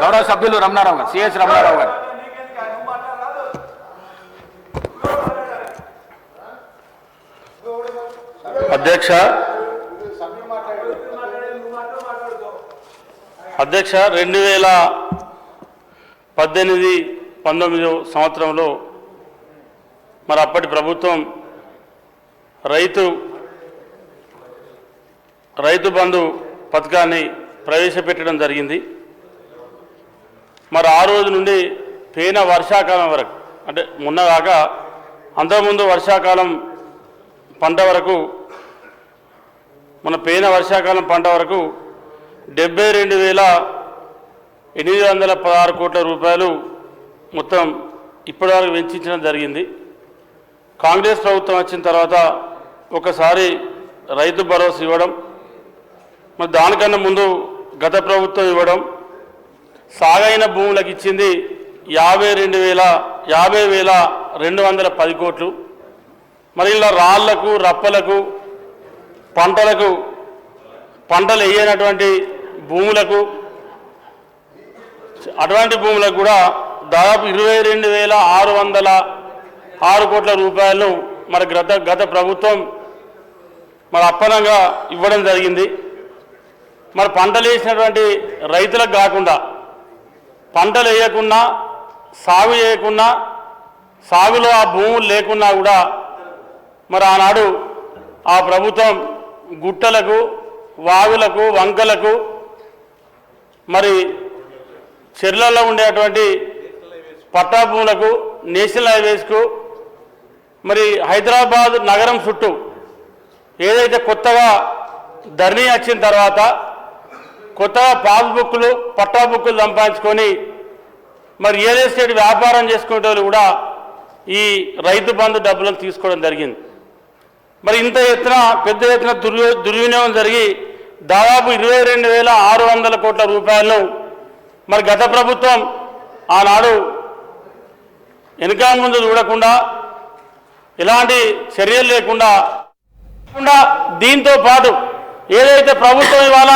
గౌరవ సభ్యులు రమణారావు గారు సిఎస్ రమణారావు గారు. అధ్యక్ష. అధ్యక్ష రెండు వేల పద్దెనిమిది పంతొమ్మిదో సంవత్సరంలో మరి అప్పటి ప్రభుత్వం రైతు రైతు బంధు పథకాన్ని ప్రవేశపెట్టడం జరిగింది. మరి ఆ రోజు నుండి పేన వర్షాకాలం వరకు అంటే మొన్నదాకా అంతకుముందు వర్షాకాలం పంట వరకు మన పేన వర్షాకాలం పంట వరకు డెబ్బై రెండు వేల ఎనిమిది వందల పదహారు కోట్ల రూపాయలు మొత్తం ఇప్పటివరకు వెచ్చించడం జరిగింది. కాంగ్రెస్ ప్రభుత్వం వచ్చిన తర్వాత ఒకసారి రైతు భరోసా ఇవ్వడం మరి దానికన్నా ముందు గత ప్రభుత్వం ఇవ్వడం సాగైన భూములకు ఇచ్చింది యాభై రెండు వేల యాభై వేల రెండు వందల పది కోట్లు. మరి ఇలా రాళ్ళకు రప్పలకు పంటలకు పంటలు వేయనటువంటి భూములకు అటువంటి భూములకు కూడా దాదాపు ఇరవై రెండు వేల ఆరు వందల ఆరు కోట్ల రూపాయలను మరి గత గత ప్రభుత్వం మరి అప్పనంగా ఇవ్వడం జరిగింది. మరి పంటలు వేసినటువంటి రైతులకు కాకుండా పంటలు వేయకుండా సాగు చేయకుండా సాగులో ఆ భూములు లేకున్నా కూడా మరి ఆనాడు ఆ ప్రభుత్వం గుట్టలకు వాగులకు వంకలకు మరి చెర్లలో ఉండేటువంటి పట్టా భూములకు నేషనల్ హైవేస్కు మరి హైదరాబాద్ నగరం చుట్టూ ఏదైతే కొత్తగా ధరణి వచ్చిన తర్వాత కొత్త పాస్బుక్లు పట్టా బుక్కులు సంపాదించుకొని మరి రియల్ ఎస్టేట్ వ్యాపారం చేసుకునే వాళ్ళు కూడా ఈ రైతు బంధు డబ్బులను తీసుకోవడం జరిగింది. మరి ఇంత ఎత్తున పెద్ద ఎత్తున దుర్వి దుర్వినియోగం జరిగి దాదాపు ఇరవై రెండు వేల ఆరు వందల కోట్ల రూపాయలను మరి గత ప్రభుత్వం ఆనాడు వెనుక ముందు చూడకుండా ఎలాంటి చర్యలు లేకుండా దీంతో పాటు ఏదైతే ప్రభుత్వం ఇవాళ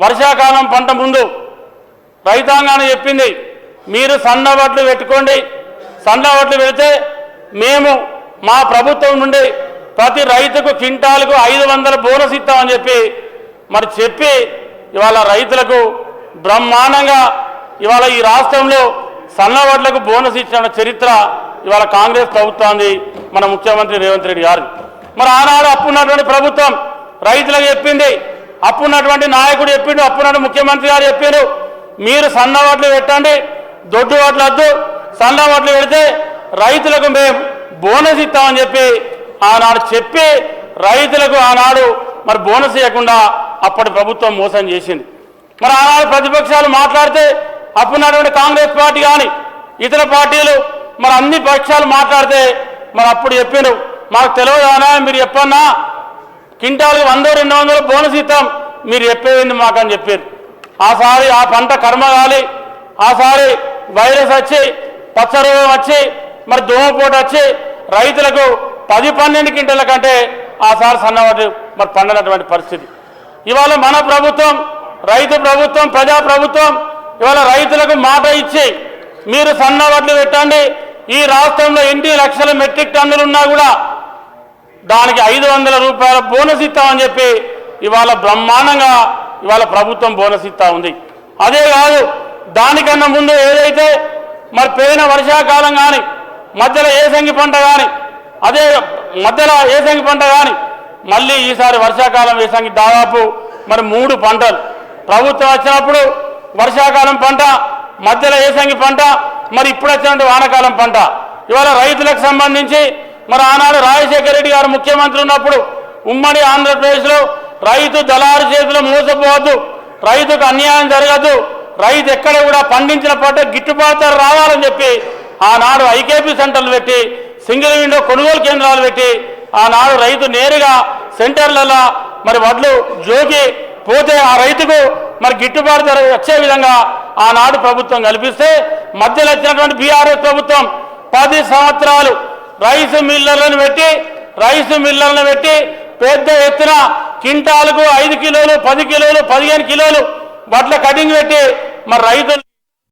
వర్షాకాలం పంట ముందు రైతాంగాన్ని చెప్పింది మీరు సన్న వడ్లు పెట్టుకోండి. సన్న వడ్లు పెడితే మేము మా ప్రభుత్వం నుండి ప్రతి రైతుకు క్వింటాలకు ఐదు వందల బోనస్ ఇస్తామని చెప్పి మరి చెప్పి ఇవాళ రైతులకు బ్రహ్మాండంగా ఇవాళ ఈ రాష్ట్రంలో సన్నవట్లకు బోనస్ ఇచ్చిన చరిత్ర ఇవాళ కాంగ్రెస్ ప్రభుత్వాన్ని మన ముఖ్యమంత్రి రేవంత్ రెడ్డి గారు. మరి ఆనాడు అప్పున్నటువంటి ప్రభుత్వం రైతులకు చెప్పింది అప్పున్నటువంటి నాయకుడు చెప్పిండు అప్పున్నట్టు ముఖ్యమంత్రి గారు చెప్పారు మీరు సన్న పెట్టండి దొడ్డు వడ్లు వద్దు సన్న పెడితే రైతులకు మేము బోనస్ ఇస్తామని చెప్పి ఆనాడు చెప్పి రైతులకు ఆనాడు మరి బోనస్ ఇవ్వకుండా అప్పటి ప్రభుత్వం మోసం చేసింది. మరి ఆనాడు ప్రతిపక్షాలు మాట్లాడితే అప్పుడున్నటువంటి కాంగ్రెస్ పార్టీ కానీ ఇతర పార్టీలు మరి అన్ని పక్షాలు మాట్లాడితే మరి అప్పుడు చెప్పారు మాకు తెలియదు తెలియదానా మీరు చెప్పన్నా క్వింటాల్కి వంద రెండు వందలు బోనస్ ఇస్తాం. మీరు చెప్పేది మాకని చెప్పారు ఆసారి ఆ పంట కర్మ కాలి ఆసారి వైరస్ వచ్చి పచ్చ రోగం వచ్చి మరి దోమపోటు వచ్చి రైతులకు పది పన్నెండు క్వింటల కంటే ఆసారి సన్నవాటి మరి పండనటువంటి పరిస్థితి. ఇవాళ మన ప్రభుత్వం రైతు ప్రభుత్వం ప్రజా ప్రభుత్వం ఇవాళ రైతులకు మాట ఇచ్చి మీరు సన్న వడ్లు పెట్టండి. ఈ రాష్ట్రంలో ఎన్ని లక్షల మెట్రిక్ టన్నులు ఉన్నా కూడా దానికి ఐదు వందల రూపాయల బోనస్ ఇస్తామని చెప్పి ఇవాళ బ్రహ్మాండంగా ఇవాళ ప్రభుత్వం బోనస్ ఇస్తా ఉంది. అదే కాదు దానికన్నా ముందు ఏదైతే మరి పెరిగిన వర్షాకాలం కానీ మధ్యలో ఏసంగి పంట కానీ అదే మధ్యలో ఏసంగి పంట కానీ మళ్ళీ ఈసారి వర్షాకాలం ఏసంగి దాదాపు మరి మూడు పంటలు. ప్రభుత్వం వచ్చినప్పుడు వర్షాకాలం పంట మధ్యలో ఏసంగి పంట మరి ఇప్పుడు వచ్చినటువంటి వానాకాలం పంట. ఇవాళ రైతులకు సంబంధించి మరి ఆనాడు రాజశేఖర రెడ్డి గారు ముఖ్యమంత్రి ఉన్నప్పుడు ఉమ్మడి ఆంధ్రప్రదేశ్లో రైతు దళారు చేతిలో మోసపోవద్దు రైతుకు అన్యాయం జరగదు రైతు ఎక్కడ కూడా పండించిన పంట గిట్టుబాటు రావాలని చెప్పి ఆనాడు ఐకేపీ సెంటర్లు పెట్టి సింగిల్ విండో కొనుగోలు కేంద్రాలు పెట్టి ఆనాడు రైతు నేరుగా సెంటర్లలో మరి వడ్లు జోకి పోతే ఆ రైతుకు మరి గిట్టుబాటు ధర వచ్చే విధంగా ఆనాడు ప్రభుత్వం కల్పిస్తే మధ్యలో వచ్చినటువంటి బీఆర్ఎస్ ప్రభుత్వం పది సంవత్సరాలు రైస్ మిల్లర్లను పెట్టి రైస్ మిల్లర్లను పెట్టి పెద్ద ఎత్తున కింటాలకు ఐదు కిలోలు పది కిలోలు పదిహేను కిలోలు వడ్ల కటింగ్ పెట్టి మరి రైతులు